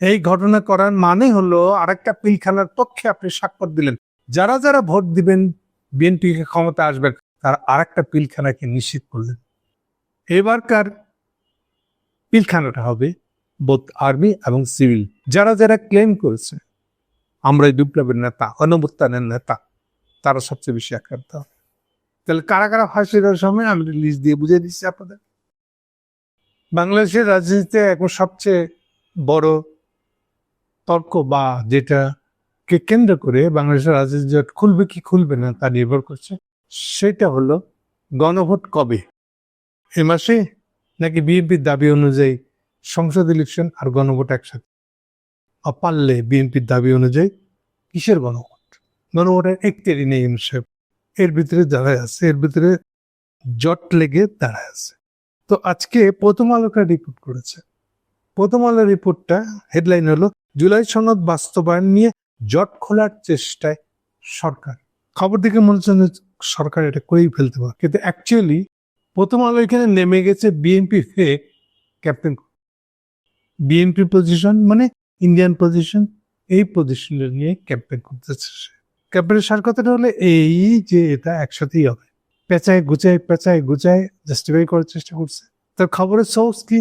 এই ঘটনা করার মানে হলো আরেকটা পিলখানার পক্ষে আপনি স্বাক্ষর দিলেন। যারা যারা ভোট দিবেন বিএনপিকে ক্ষমতা আসবেন, তারা আরেকটা পিলখানাকে নিশ্চিত করলেন। এবারকার পিলখানাটা হবে বোধ আর্মি এবং সিভিল। যারা যারা ক্লেম করেছে, আমরা এই বিপ্লবের নেতা, অনবুত্থানের নেতা, তারা সবচেয়ে বেশি আক্রান্ত হবে। তাহলে কারা কারা ফাঁসি সময় আমি লিস্ট দিয়ে বুঝিয়ে দিচ্ছি আপনাদের। বাংলাদেশের রাজনীতিতে এখন সবচেয়ে বড় তর্ক বা যেটা কে কেন্দ্র করে বাংলাদেশের রাজনীতি জোট খুলবে কি খুলবে না তা নির্ভর করছে, সেটা হলো গণভোট কবে? এ মাসে নাকি বিএনপির দাবি অনুযায়ী সংসদ ইলেকশন আর গণভোট একসাথে? পারলে বিএনপির দাবি অনুযায়ী কিসের গণভোট? গণভোটের একটেরই নেই হিসেব। এর ভিতরে দাঁড়ায় আছে, এর ভিতরে জট লেগে দাঁড়ায় আছে। তো আজকে প্রথম আলোকা রিপোর্ট করেছে। প্রথম আলো রিপোর্টটা হেডলাইন হলো জুলাই সনদ বাস্তবায়ন নিয়ে জট খোলার চেষ্টায় সরকার। খবর দিকে মনে হচ্ছে সরকার এটা করেই ফেলতে পারে কিন্তু অ্যাকচুয়ালি প্রথম আলো এখানে নেমে গেছে বিএনপি হয়ে ক্যাপ্টেন বিএনপি পজিশন মানে ইন্ডিয়ান পজিশন এই পজিশন নিয়ে ক্যাম্পেইন করতেছে সে। ক্যাম্পেইনের সার কথাটা হলে এই যে এটা একসাথেই হবে। পেঁচায় গুচায় পেঁচায় গুচায় জাস্টিফাই করার চেষ্টা করছে। তার খবরের সোর্স কি?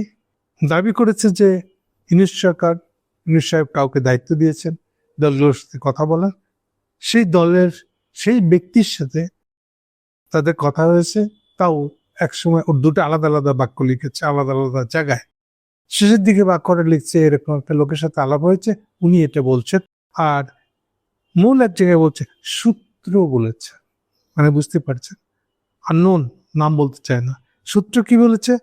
দাবি করেছে যে ইউনিশ সরকার ইউনিশ সাহেব কাউকে দায়িত্ব দিয়েছেন দলগুলোর সাথে কথা বলার। সেই দলের, সেই ব্যক্তির সাথে তাদের কথা হয়েছে, তাও একসময় ওর দুটো আলাদা আলাদা বাক্য লিখেছে, আলাদা আলাদা জায়গায়। শেষের দিকে বাক্যটা লিখছে, এরকম একটা লোকের সাথে আলাপ হয়েছে, উনি এটা বলছেন, আর মূল এক জায়গায় বলছে, সূত্র বলেছে। মানে বুঝতে পারছেন? আননোন, নাম বলতে চায় না। সূত্র কি বলেছে?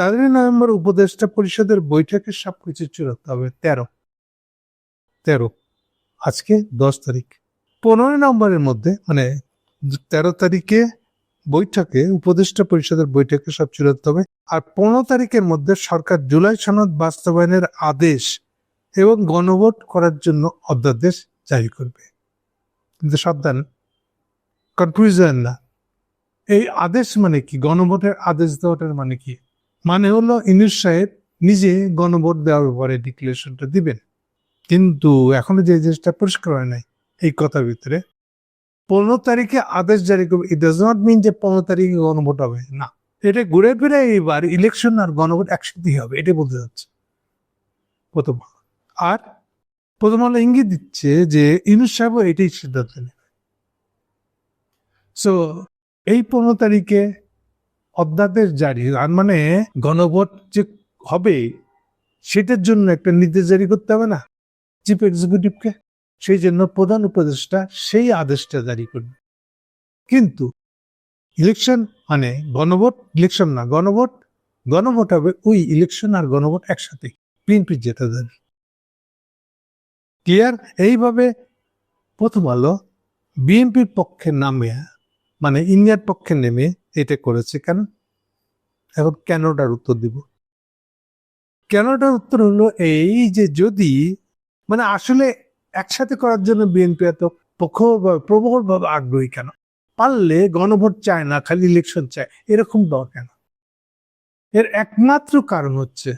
তেরোই নভেম্বর উপদেষ্টা পরিষদের বৈঠকে সবকিছু চূড়াতে হবে তেরো। তেরো। আজকে দশ তারিখ। পনেরোই নভেম্বরের মধ্যে মানে তেরো তারিখে বৈঠকে, উপদেষ্টা পরিষদের বৈঠকে সব চূড়াতে হবে আর পনেরো তারিখের মধ্যে সরকার জুলাই সনদ বাস্তবায়নের আদেশ এবং গণভোট করার জন্য অধ্যাদেশ জারি করবে। কিন্তু সাবধান, কনফিউশন না। এই আদেশ মানে কি? গণভোটের আদেশ দেওয়াটার মানে কি? মানে হলো ইনুস সাহেব নিজে গণভোট দেওয়ার ব্যাপারে ডিক্লারেশনটা দিবেন। কিন্তু এখনও যে জিনিসটা পরিষ্কার হয় নাই এই কথার ভিতরে, পনেরো তারিখে আদেশ জারি করবে। ইট ডাজ নট মিন যে পনেরো তারিখে গণভোট হবে। না, এটা ঘুরে ফিরে এইবার ইলেকশন আর গণভোট একসাথেই হবে এটা বলতে যাচ্ছে প্রথম আর প্রথম আলো ইঙ্গিত দিচ্ছে যে ইনুস সাহেবও এটাই সিদ্ধান্ত নেবে। সো এই পনেরো তারিখে অধ্যাদেশ জারি। তার মানে গণভোট যে হবে, সেটার জন্য একটা নির্দেশ জারি করতে হবে না? চিফ এক্সিকিউটিভকে সেই জন্য প্রধান উপদেষ্টা সেই আদেশটা জারি করবে। কিন্তু ইলেকশন মানে গণভোট, ইলেকশন না, গণভোট গণভোট হবে ওই ইলেকশন আর গণভোট একসাথে, বিএনপি যেতে দেবে ক্লিয়ার? এইভাবে প্রথম আলো বিএনপির পক্ষে নামে মানে ইন্ডিয়ার পক্ষে নেমে এটা করেছে কেন? এখন কেনটার উত্তর দিব। কেনটার উত্তর হলো এই যে যদি মানে আসলে একসাথে করার জন্য বিএনপি এত প্রবল ভাবে আগ্রহী কেন? পারলে গণভোট চায় না, খালি ইলেকশন চায়, এরকম দর কেন? এর একমাত্র কারণ হচ্ছে,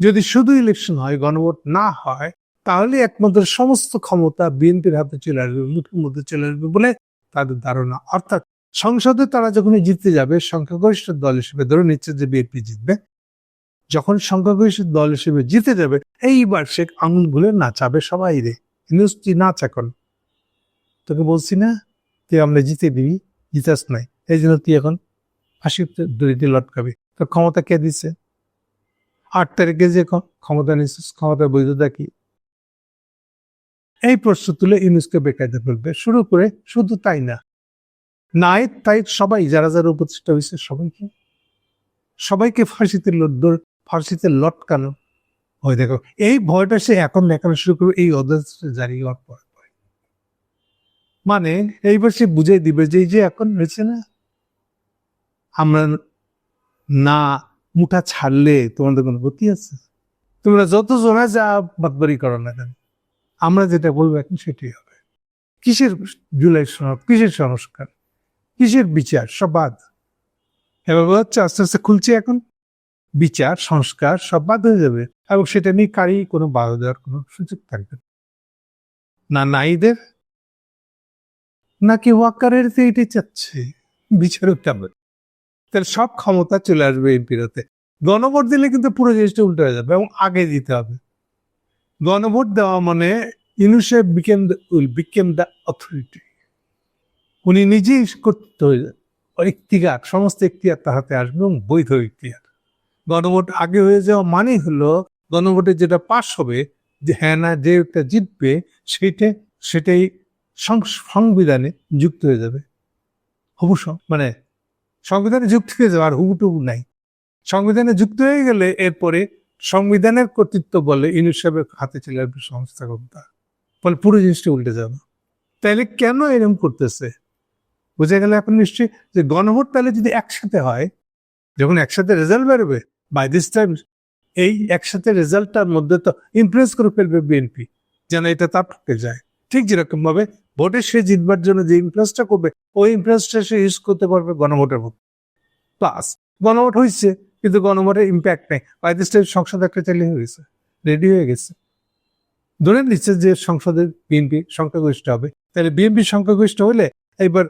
যদি শুধু ইলেকশন হয়, গণভোট না হয়, তাহলে একমাত্র সমস্ত ক্ষমতা বিএনপির হাতে চলে আসবে মুঠের মধ্যে চলে আসবে বলে তাদের ধারণা। অর্থাৎ সংসদে তারা যখন জিততে যাবে, সংখ্যাগরিষ্ঠ দল হিসেবে ধরে নিচ্ছে যে বিএনপি জিতবে। যখন সংখ্যাগরিষ্ঠ দল হিসেবে জিতে যাবে, এইবার সে আঙুল গুলে নাচাবে সবাই রে। নিউজ তুই নাচ এখন। তোকে বলছি না, তুই আমরা জিতে দিবি, জিতাস নাই। এই জন্য তুই এখন ফাঁসি দড়িতে লটকাবি। তো ক্ষমতা কে দিচ্ছে আট তারিখে যে ক্ষমতা নিচ্ছিস ক্ষমতার বৈধতা কি? এই প্রশ্ন তুলে ইউনুসকে বেকায়দে ফেলবে শুরু করে শুধু তাই না। নাই, তাই সবাই, যারা যারা উপদেষ্টা হয়েছে সবাইকে সবাইকে ফাঁসিতে লদ্দর ফাঁসিতে লটকানো। হয় দেখো, এই ভয়টা সে এখন দেখানো শুরু করবে, এই অধ্যাদেশ জারি হওয়ার পর। মানে এইবার সে বুঝাই দিবে যে যে এখন হয়েছে না, আমরা না মুঠা ছাড়লে তোমাদের কোনো গতি আছে? তোমরা যত জোনা যা বাদবারি করো না কেন? আমরা যেটা বলব এখন সেটাই হবে। কিসের জুলাই সনদ? কিসের সংস্কার? কিসের বিচার, সব বাদ। এবার হচ্ছে আস্তে আস্তে খুলছে এখন। বিচার, সংস্কার, সব বাদ হয়ে যাবে। এবং সেটা নিয়ে কারি কোনো বাধা দেওয়ার কোনো সুযোগ থাকবে না। নাইদের, নাকি ওয়াকারের যে এটি চাচ্ছে বিচারক কেমন তাহলে সব ক্ষমতা চলে আসবে এমপির গণভোট দিলে কিন্তু পুরো জিনিসটা উল্টে হয়ে যাবে এবং আগে দিতে হবে। গণভোট দেওয়া মানে Yunus if become will become the authority. উনি নিজেই করতে ইখতিয়ার সমস্ত ইখতিয়ার তাহাতে আসবে এবং বৈধ ইখতিয়ার গণভোট আগে হয়ে যাওয়া মানে হলো, গণভোটে যেটা পাশ হবে, যে হ্যাঁ না, যে একটা জিতবে সেটা সেটাই সংবিধানে যুক্ত হয়ে যাবে। অবশ্য মানে সংবিধানে যুক্ত হয়ে যাবে, আর হুবুটুবু নাই। সংবিধানে যুক্ত হয়ে গেলে এরপরে সংবিধানের কর্তৃত্ব বলে ইউনিসেফের হাতে চলে আসবে সংস্থা ক্ষমতা। ফলে পুরো জিনিসটা উল্টে যাবে। তাহলে কেন এরকম করতেছে? বোঝা গেল এখন নিশ্চয়ই যে গণভোট তাহলে যদি একসাথে হয়, যখন একসাথে রেজাল্ট বেরোবে বাই দিস টাইম এই একসাথে রেজাল্টটার মধ্যে তো ইমপ্রেস করে ফেলবে বিএনপি যেন এটা তার পক্ষে যায়। ঠিক যেরকম ভাবে ভোটে সে জিতবার জন্য যে ইমপ্রেসটা করবে, ওই ইমপ্রেসটা সে ইউজ করতে পারবে গণভোটের মধ্যে। প্লাস গণভোট হয়েছে, কিন্তু গণভোটের ইম্প্যাক্ট নেই। বাই দিস টাইম সংসদ একটা চালিয়ে হয়ে গেছে রেডি হয়ে গেছে। ধরে নিচ্ছে যে সংসদের বিএনপি সংখ্যাগরিষ্ঠ হবে, তাহলে বিএনপি সংখ্যাগরিষ্ঠ হলে এবার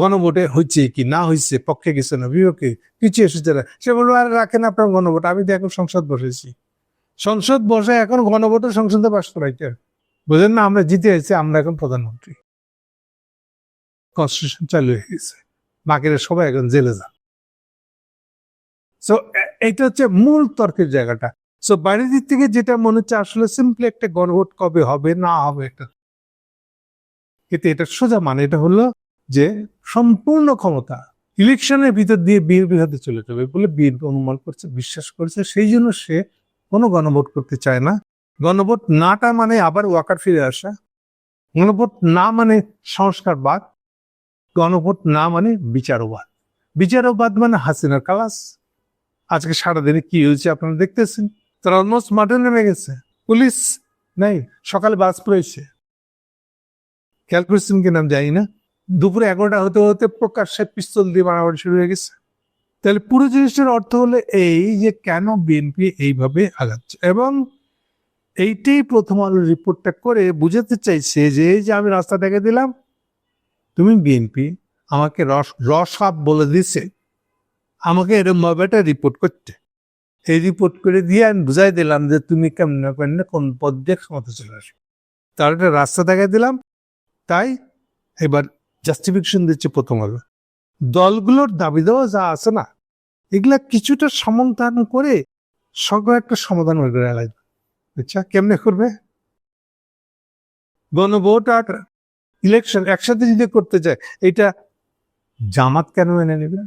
গণভোটে হচ্ছে কি, না হয়েছে পক্ষে গেছে না, বিপক্ষে কিছু এসেছে না। সে বলব আর রাখেন আপনার গণভোট, আমি তো এখন সংসদ বসেছি। সংসদ বসে এখন গণভোটের সংসদে পাশ করাইতে বুঝলেন না, আমরা জিতে এসেছি, আমরা এখন প্রধানমন্ত্রী। কনস্টিটিউশন চালু হয়ে গেছে। বাকিরা সবাই এখন জেলে যান। এইটা হচ্ছে মূল তর্কের জায়গাটা। সো বাইরের দিক থেকে যেটা মনে হচ্ছে, আসলে সিম্পলি একটা গণভোট কবে হবে, না হবে এটা কিন্তু এটা সোজা মানে এটা হলো যে সম্পূর্ণ ক্ষমতা ইলেকশনের ভিতর দিয়ে বিএনপির হাতে চলে যাবে বলে বিএনপি অনুমান করছে, বিশ্বাস করছে। সেই জন্য সে কোনো গণভোট করতে চায় না। গণভোট নাটা মানে আবার ওয়াকার ফিরে আসা। গণভোট না মানে সংস্কারবাদ। গণভোট না মানে বিচারবাদ। বিচারবাদ মানে হাসিনার কালাস আজকে সারাদিনে কি হয়েছে আপনারা দেখতেছেন? তারা অলমোস্ট মাঠে নেমে গেছে। পুলিশ নাই, সকালে বাস পড়েছে। খেয়াল করেছেন কি নাম জানি না। দুপুরে এগারোটা হতে হতে প্রকাশ্যে পিস্তল দিয়ে মারামারি শুরু হয়ে গেছে। তাহলে পুরো জিনিসটার অর্থ হলো এই যে কেন বিএনপি এইভাবে আগাচ্ছে এবং এইটাই প্রথম আলো রিপোর্টটা করে বুঝাতে চাইছে যে এই যে আমি রাস্তা দেখে দিলাম, তুমি বিএনপি আমাকে রস রসাপ বলে দিছে, আমাকে এরকম ভাবে একটা রিপোর্ট করতে। এই রিপোর্ট করে দিয়ে আমি বুঝাই দিলাম যে তুমি কেমন কেমন কোন পদ দিয়ে ক্ষমতা চলে আসবে। তার একটা রাস্তা দেখাই দিলাম, তাই এবার জাস্টিফিকেশন দিচ্ছে প্রথম আলো দলগুলোর দাবি দেওয়া যা আছে না, এগুলা কিছুটা সমাধান করে সকল একটা সমাধান গেল আচ্ছা কেমনে করবে? গণভোট আর ইলেকশন একসাথে যদি করতে চায়, এটা জামাত কেন এনে নেবে?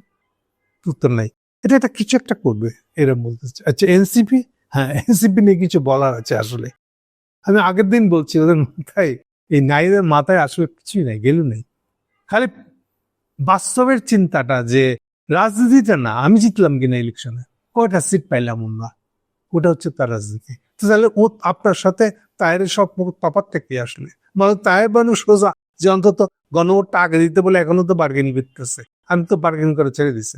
উত্তর নাই। এটা একটা কিছু একটা করবে এরকম বলতে। আচ্ছা এনসিপি? হ্যাঁ এনসিপি নিয়ে কিছু বলার আছে আসলে। আমি আগের দিন বলছি, ওদের মাথায়, এই নারীদের মাথায় আসলে কিছুই নাই গেলু নেই। খালি বাস্তবের চিন্তাটা যে রাজনীতিটা না, আমি জিতলাম কিনা ইলেকশনে কয়টা সিট পাইলাম আমরা? ওটা হচ্ছে তার রাজনীতি। তো তাহলে ও আপনার সাথে তায়ের সব তফাতটা কি আসলে? মানে তায়ের বানু সোজা যে অন্তত গণভোটটা আগে দিতে বলে এখনও তো বার্গেনিং করতেছে আমি তো বার্গেনিং করে ছেড়ে দিছে।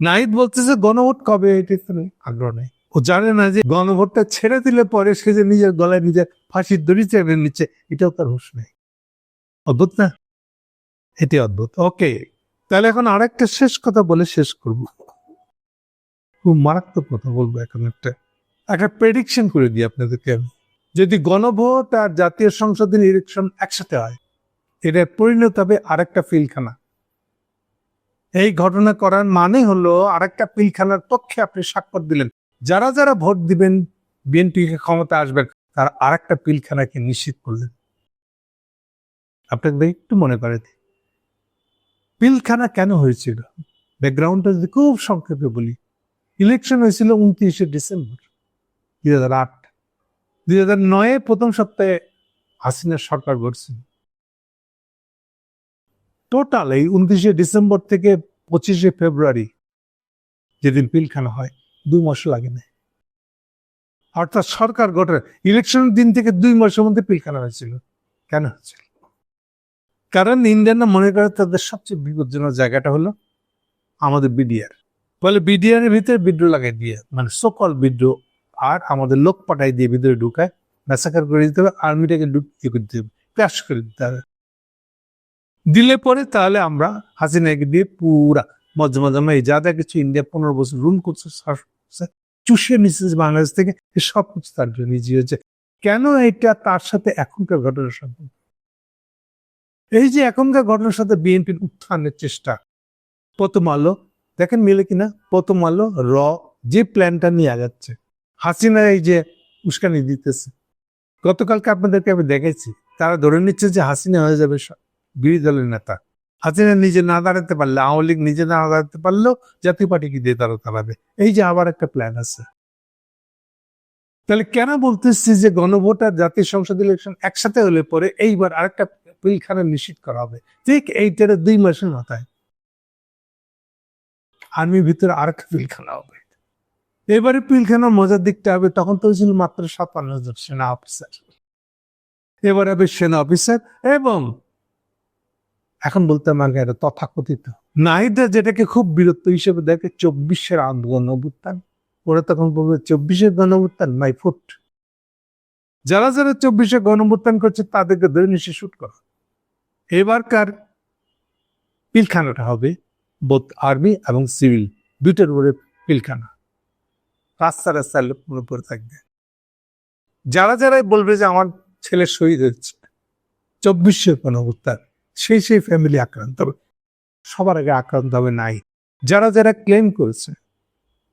নাহিদ বলতেছে গণভোট কবে? এটি আগ্রহ নেই। ও জানে না যে গণভোটটা ছেড়ে দিলে পরে সে যে নিজের গলায় নিজের ফাঁসির দড়ি চেপে নিচ্ছে, এটাও তার হুশ নেই। অদ্ভুত না? এটি অদ্ভুত। ওকে, তাহলে এখন আরেকটা শেষ কথা বলে শেষ করব। খুব মারাত্মক কথা বলব এখন একটা। একটা প্রেডিকশন করে দিই আপনাদেরকে আমি। যদি গণভোট আর জাতীয় সংসদের ইলেকশন একসাথে হয় এটা পরিণত হবে আরেকটা ফিলখানা। এই ঘটনা করার মানে হলো আরেকটা পিলখানার পক্ষে আপনি স্বাক্ষর দিলেন। যারা যারা ভোট দিবেন বিএনপি ক্ষমতা আসবেন তারা আরেকটা পিলখানাকে নিশ্চিত করলেন। আপনাদের একটু মনে করে দিই। পিলখানা কেন হয়েছিল? ব্যাকগ্রাউন্ডটা যদি খুব সংক্ষেপে বলি ইলেকশন হয়েছিল উনত্রিশে ডিসেম্বর, দুই হাজার আট। দুই হাজার নয়ে প্রথম সপ্তাহে হাসিনার সরকার গড়ছিল। টোটাল এই উনত্রিশে ডিসেম্বর থেকে পঁচিশে ফেব্রুয়ারি যেদিন পিলখানা হয়, দুই মাস লাগে না অর্থাৎ সরকার গঠন ইলেকশনের দিন থেকে দুই মাসের মধ্যে পিলখানা হয়েছিল। কেন হয়েছিল? কারণ ইন্ডিয়ানরা মনে করে তাদের সবচেয়ে বিপজ্জনক জায়গাটা হলো আমাদের বিডিআর বলে বিডিআর এর ভিতরে বিদ্রোহ লাগাই দিয়ে মানে সকল বিদ্রোহ, আর আমাদের লোক পাঠাই দিয়ে ভিতরে ঢুকায় ম্যাসাকার করে দিতে হবে, আর্মিটাকে ঢুকিয়ে করে দিতে হবে ক্র্যাশ করে দিতে হবে। দিলে পরে তাহলে আমরা হাসিনাকে দিয়ে পুরা মজা মজা এই যা যা কিছু ইন্ডিয়া পনেরো বছর রুল করছে চুষে নিচ্ছে বাংলাদেশ থেকে সব কিছু তার জন্য নিজে হয়েছে। কেন এটা তার সাথে এখনকার ঘটনার সাথে এই যে এখনকার ঘটনার সাথে বিএনপির উত্থানের চেষ্টা, প্রথম আলো, দেখেন মিলে কিনা? প্রথম আলো, র, যে প্ল্যানটা নিয়ে আগাচ্ছে। হাসিনা এই যে উস্কানি দিতেছে। গতকালকে আপনাদেরকে আমি দেখেছি তারা ধরে নিচ্ছে যে হাসিনা হয়ে যাবে বিরোধী দলের নেতা। হাসিনা নিজে না দাঁড়াতে পারলে, আওয়ামী লীগ নিজে না দাঁড়াতে পারলেও জাতীয় পার্টিকে দিয়ে তারা দাঁড়াবে। এই যে আবার একটা প্ল্যান আছে। তাহলে কেন বলতেছি যে গণভোট আর জাতীয় সংসদ ইলেকশন একসাথে হলে পরে এইবার আরেকটা পিলখানা নিশ্চিত করা হবে। ঠিক এইটার দুই মাসের মাথায় আর্মির ভিতরে আরেকটা পিলখানা হবে। এবারে পিলখানার মজার দিকটা হবে, তখন তো ছিল মাত্র সাতান্ন জন সেনা অফিসার এবার হবে সেনা অফিসার এবং এখন বলতে আমাকে এটা তথাকথিত। নাহিদা যেটাকে খুব বীরত্ব হিসেবে দেখে চব্বিশের আন্দোলন ওরা তখন বলবে চব্বিশের গণভুত্থান মাই ফুট যারা যারা চব্বিশে গণভুত্থান করছে তাদেরকে ধরে নিচে শুট করো। এবারকার পিলখানাটা হবে বোধ আর্মি এবং সিভিল। দুইটার উপরে পিলখানা। রাস্তা রাস্তায় লোকের উপরে থাকবে। যারা যারাই বলবে যে আমার ছেলে শহীদ হচ্ছে চব্বিশের গণভুত্থান সেই সেই ফ্যামিলি আক্রান্ত হবে। সবার আগে আক্রান্ত হবে নাই। যারা যারা ক্লেম করেছে,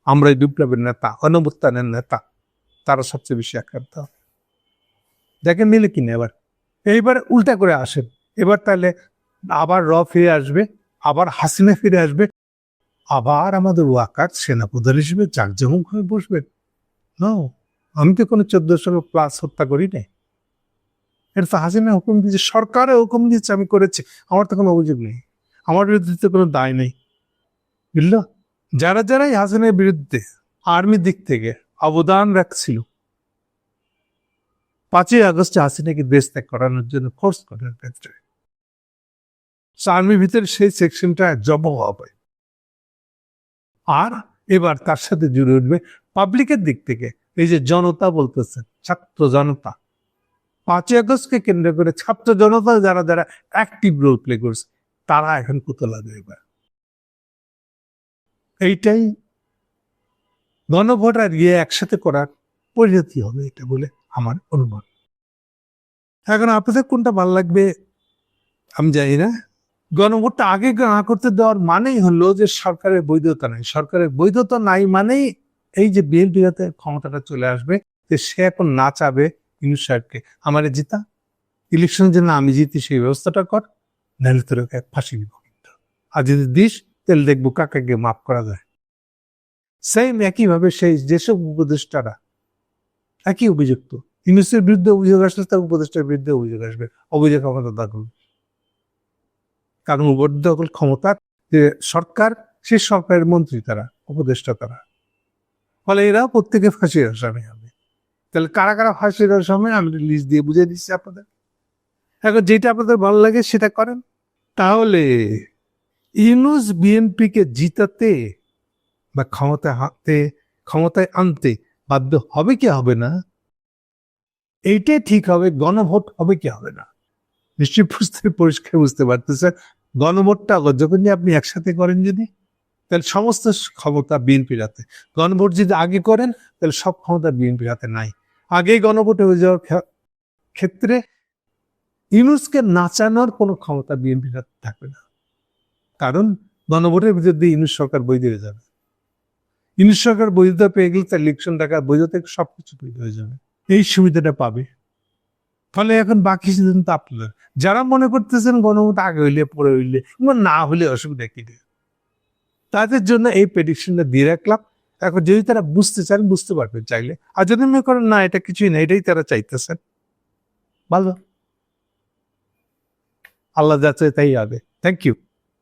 আমরা এই বিপ্লবের নেতা অনবুত্থানের নেতা, তারা সবচেয়ে বেশি আক্রান্ত হবে। দেখেন মিলে কিনা এবার। এইবার উল্টা করে আসেন। এবার তাহলে আবার র ফিরে আসবে, আবার হাসিনা ফিরে আসবে, আবার আমাদের ওয়াকার সেনাপ্রধান হিসেবে জাকজমক হয়ে বসবেন নো আমি তো কোনো চোদ্দশো প্লাস হত্যা করি নাই এটা তো হাসিনা হুকুম দিয়েছে, সরকারে হুকুম দিয়েছে, আমি করেছি। আমার তো কোনো অভিযোগ নেই। আমার বিরুদ্ধে তো কোনো দায় নেই। বুঝলো? যারা যারাই হাসিনের বিরুদ্ধে আর্মির দিক থেকে অবদান রাখছিল, পাঁচই আগস্টে হাসিনাকে দেশ ত্যাগ করানোর জন্য ফোর্স করার ক্ষেত্রে আর্মির ভিতরে সেই সেকশনটা জব হবে আর এবার তার সাথে জুড়ে উঠবে পাবলিকের দিক থেকে। এই যে জনতা বলতেছে, ছাত্র জনতা। পাঁচই আগস্টকে কেন্দ্র করে ছাত্র জনতা যারা যারা অ্যাক্টিভ রোল প্লে করছে, তারা এখন পুতলা দেবে। এইটাই গণভোট আর ইয়ে একসাথে করার পরিণতি হবে এটা বলে আমার অনুমান। এখন আপনাদের কোনটা ভালো লাগবে, আমি জানি না। গণভোটটা আগে না করতে দেওয়ার মানেই হলো যে সরকারের বৈধতা নাই। সরকারের বৈধতা নাই মানেই এই যে বিএনপি হাতে ক্ষমতাটা চলে আসবে যে সে এখন না চাবে ইউনুস সাহেবকে। আমারে জিতা। ইলেকশনের জন্য আমি জিতি, সেই ব্যবস্থাটা কর, নাহলে তোর ওকে ফাঁসি দিব। কিন্তু আর যদি দিস, তাহলে দেখব কাকে গিয়ে মাফ করা যায়। সেম একইভাবে সেই যেসব উপদেষ্টারা, একই অভিযুক্ত ইউনুসের বিরুদ্ধে অভিযোগ আসলে তার উপদেষ্টার বিরুদ্ধে অভিযোগ আসবে। অভিযোগ ক্ষমতা দখল কারণ উপর দখল ক্ষমতার যে সরকার, সে সরকারের মন্ত্রী তারা, উপদেষ্টা তারা। ফলে এরা প্রত্যেকে ফাঁসির আসামি হবে। তাহলে কারা কারা ফাঁসির আসামি, আমি লিস্ট দিয়ে বুঝিয়ে দিচ্ছি আপনাদের। এখন যেটা আপনাদের ভালো লাগে সেটা করেন। তাহলে ইউনুস বিএনপিকে জিতাতে বা ক্ষমতায় হাতে, ক্ষমতায় আনতে বাধ্য হবে কি হবে না? এইটাই ঠিক হবে, গণভোট হবে কি হবে না? নিশ্চয়ই বুঝতে, পরিষ্কার বুঝতে পারতেছেন। গণভোটটা যখন আপনি একসাথে করেন যদি, তাহলে সমস্ত ক্ষমতা বিএনপির হাতে। গণভোট যদি আগে করেন, তাহলে সব ক্ষমতা বিএনপির হাতে নাই। আগেই গণভোটে হয়ে যাওয়ার ক্ষেত্রে ইউনুসকে নাচানোর কোনো ক্ষমতা বিএনপির হাতে থাকবে না। কারণ গণভোটের দিয়ে ইউনুস সরকার বৈধ হয়ে যাবে। ইউনুস সরকার বৈধতা পেয়ে গেলে তার ইলেকশন টাকা বৈধ থেকে সবকিছু বৈধ হয়ে যাবে। এই সুবিধাটা পাবে। ফলে এখন বাকি সিদ্ধান্ত আপনার যারা মনে করতেছেন গণমত আগে হইলে, পরে হইলে না হলে অসুবিধা কি। তাদের জন্য এই প্রেডিকশনটা দিয়ে রাখলাম। এখন যদি তারা বুঝতে চান, বুঝতে পারবেন চাইলে। আর যদি মনে করেন, না, এটা কিছুই না, এটাই তারা চাইতেছেন, ভালো। আল্লাহ যাচ্ছে তাই হবে। Thank you